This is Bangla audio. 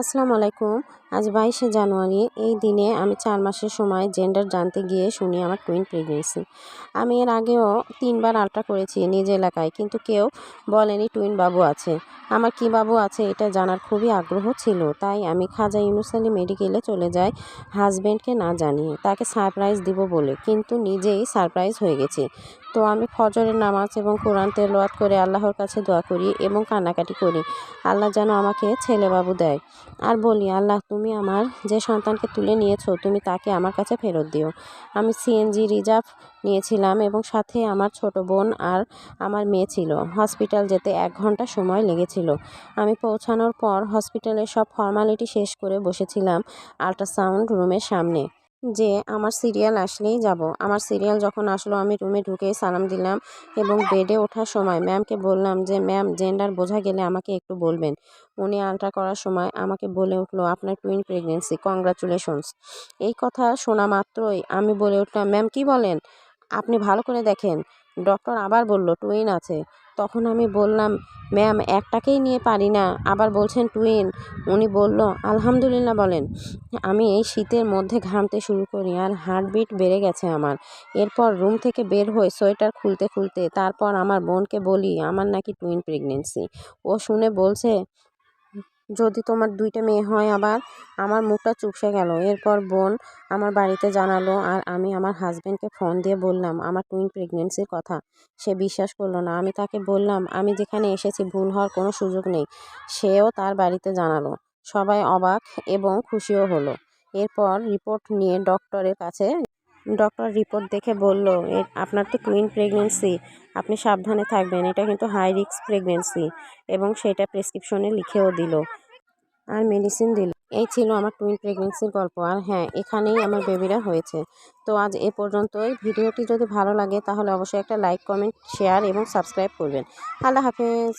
আসসালামু আলাইকুম। আজ বাইশে জানুয়ারি, এই দিনে আমি চার মাসের সময় জেন্ডার জানতে গিয়ে শুনি আমার টুইন প্রেগনেন্সি আমি এর আগেও তিনবার আলট্রা করেছি নিজ এলাকায়, কিন্তু কেউ বলেনি টুইন বাবু আছে। আমার কী বাবু আছে এটা জানার খুবই আগ্রহ ছিল, তাই আমি খাজা ইউনুস আলী মেডিকেলে চলে যাই হাজব্যান্ডকে না জানিয়ে। তাকে সারপ্রাইজ দিব বলে, কিন্তু নিজেই সারপ্রাইজ হয়ে গেছি। তো আমি ফজরের নামাজ এবং কোরআন তেলাওয়াত করে আল্লাহর কাছে দোয়া করি এবং কান্নাকাটি করি। আল্লাহ যেন আমাকে ছেলে বাবু দেয়। আর বলি, আল্লাহ, তুমি আমার যে সন্তানকে তুলে নিয়েছো, তুমি তাকে আমার কাছে ফেরত দিও। আমি সিএনজি রিজার্ভ নিয়েছিলাম এবং সাথে আমার ছোট বোন আর আমার মেয়ে ছিল। হসপিটাল যেতে এক ঘণ্টা সময় লেগেছিল। আমি পৌঁছানোর পর হসপিটালের সব ফর্মালিটি শেষ করে বসেছিলাম আল্ট্রাসাউন্ড রুমের সামনে। যে, আমার সিরিয়াল আসলেই যাব। আমার সিরিয়াল যখন আসলো, আমি রুমে ঢুকেই সালাম দিলাম এবং বেডে ওঠার সময় ম্যামকে বললাম যে, ম্যাম, জেন্ডার বোঝা গেলে আমাকে একটু বলবেন। উনি আলট্রা করার সময় আমাকে বলে উঠল, আপনার টুইন প্রেগনেন্সি, কংগ্রাচুলেশনস। এই কথা শোনা মাত্রই আমি বলে উঠলাম, ম্যাম, কি বলেন? আপনি ভালো করে দেখেন। ডক্টর আবার বলল, টুইন আছে। তখন আমি বললাম, ম্যাম, একটাকেই নিয়ে পারি না। আবার বলছেন, টুইন। উনি বলল, আলহামদুলিল্লাহ, বলেন। আমি এই শীতের মধ্যে ঘামতে শুরু করি আর হার্টবিট বেড়ে গেছে আমার। এরপর রুম থেকে বের হয়ে সোয়েটার খুলতে খুলতে। তারপর আমার বোনকে বলি, আমার নাকি টুইন প্রেগনেন্সি। ও শুনে বলছে যদি তোমার দুইটা মেয়ে হয় আবার, আমার মুখটা চুপসে গেল। এরপর বোন আমার বাড়িতে জানালো আর আমি আমার হাজব্যান্ডকে ফোন দিয়ে বললাম, আমার টুইন প্রেগনেন্সির কথা। সে বিশ্বাস করল না। আমি তাকে বললাম, আমি যেখানে এসেছি ভুল হওয়ার কোনো সুযোগ নেই। সেও তার বাড়িতে জানালো। সবাই অবাক এবং খুশিও হলো। এরপর রিপোর্ট নিয়ে ডক্টরের কাছে ডক্টর রিপোর্ট দেখে বলল আপনার তো টুইন প্রেগনেন্সি, আপনি সাবধানে থাকবেন, এটা কিন্তু হাই রিস্ক প্রেগনেন্সি। এবং সেটা প্রেসক্রিপশনে লিখেও দিল। আর মেডিসিন দিল। এই ছিল আমার টুইন প্রেগনেন্সির গল্প। আর হ্যাঁ এখানেই আমার বেবিরা হয়েছে। তো আজ এ পর্যন্তই। ভিডিওটি যদি ভালো লাগে, তাহলে অবশ্যই একটা লাইক, কমেন্ট, শেয়ার এবং সাবস্ক্রাইব করবেন। আল্লাহ হাফেজ।